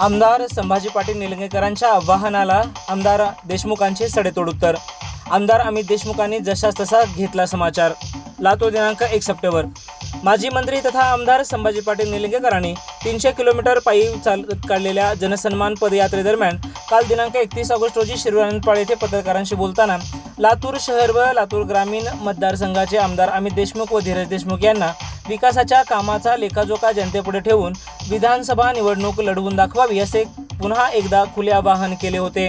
आमदार संभाजी पाटील निलंगेकरांच्या आवाहनाला आमदार देशमुखांचे सडेतोड उत्तर. आमदार अमित देशमुखांनी जशास तसा घेतला समाचार. लातूर दिनांक एक सप्टेंबर. माजी मंत्री तथा आमदार संभाजी पाटील निलंगेकरांनी तीनशे किलोमीटर पायी चाल काढलेल्या जनसन्मान पदयात्रेदरम्यान काल दिनांक एकतीस ऑगस्ट रोजी शिरवानपाळ येथे पत्रकारांशी बोलताना लातूर शहर व लातूर ग्रामीण मतदारसंघाचे आमदार अमित देशमुख व धीरज देशमुख यांना विकासाच्या कामाचा लेखाजोखा जनतेपुढे ठेवून विधानसभा निवडणूक लढवून दाखवावी असे पुन्हा एकदा खुले आवाहन केले होते.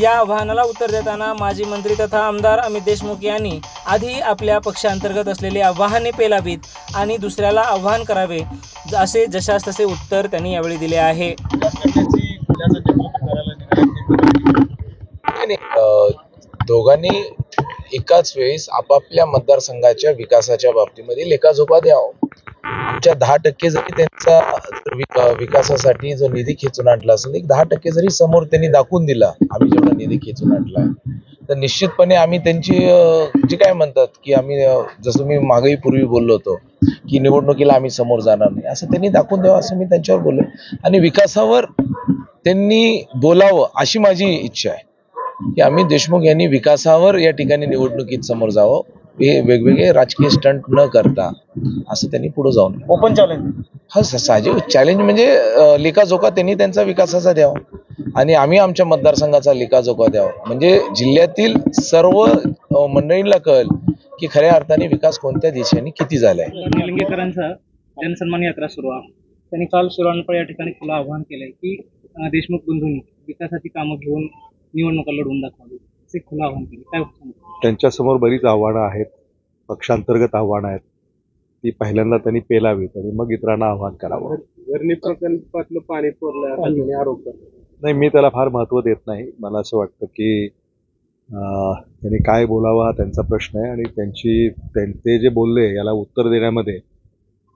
या आवाहनाला उत्तर देताना माजी मंत्री तथा आमदार अमित देशमुख यांनी आधी आपल्या पक्षांतर्गत असलेले आव्हाने पेलावीत आणि दुसऱ्याला आव्हान करावे असे जशास तसे उत्तर त्यांनी यावेळी दिले आहे. दोघांनी एकाच वेळेस आपापल्या मतदारसंघाच्या विकासाच्या बाबतीमध्ये लेखाजोखा द्यावा. आमच्या दहा टक्के जरी त्यांचा विकासासाठी जो निधी खेचून आणला असेल एक दहा टक्के जरी समोर त्यांनी दाखवून दिला आम्ही जेवढा निधी खेचून आणला तर निश्चितपणे आम्ही त्यांची जे काय म्हणतात की आम्ही जसं मी मागेही पूर्वी बोललो होतो की निवडणुकीला आम्ही समोर जाणार नाही असं त्यांनी दाखवून द्यावं असं मी त्यांच्यावर बोललो. आणि विकासावर त्यांनी बोलावं अशी माझी इच्छा आहे. की अमित देशमुख यांनी विकासावर या ठिकाणी निवडणुकीत समोर जावं. हे वेगवेगळे राजकीय स्टंट न करता असं त्यांनी पुढे जाऊन ओपन चॅलेंज हा साहजिक चॅलेंज म्हणजे लेखाजोखा त्यांनी त्यांचा विकासाचा द्यावा. आणि आम्ही आमच्या मतदारसंघाचा लेखाजोखा द्यावा. म्हणजे जिल्ह्यातील सर्व मंडळींना कळेल की खऱ्या अर्थाने विकास कोणत्या दिशेने किती झालाय. निलंगेकरांचा जनसन्मान यात्रा सुरू आहे. त्यांनी काल शिराणपळ या ठिकाणी खुलं आवाहन केलंय की देशमुख बंधूंनी विकासाची कामं घेऊन निवडणुका लढवून दाखवावी. असे खुलं आवाहन केले. काय सांगता? त्यांच्यासमोर बरीच आव्हानं आहेत. पक्षांतर्गत आव्हानं आहेत. ती पहिल्यांदा त्यांनी पेलावीत आणि मग इतरांना आव्हान करावं. धरणी प्रकल्पातलं पाणी पुरलं आरोप नाही मी त्याला फार महत्त्व देत नाही. मला असं वाटतं की त्यांनी काय बोलावा हा त्यांचा प्रश्न आहे आणि त्यांची त्यां- ते जे बोलले याला उत्तर देण्यामध्ये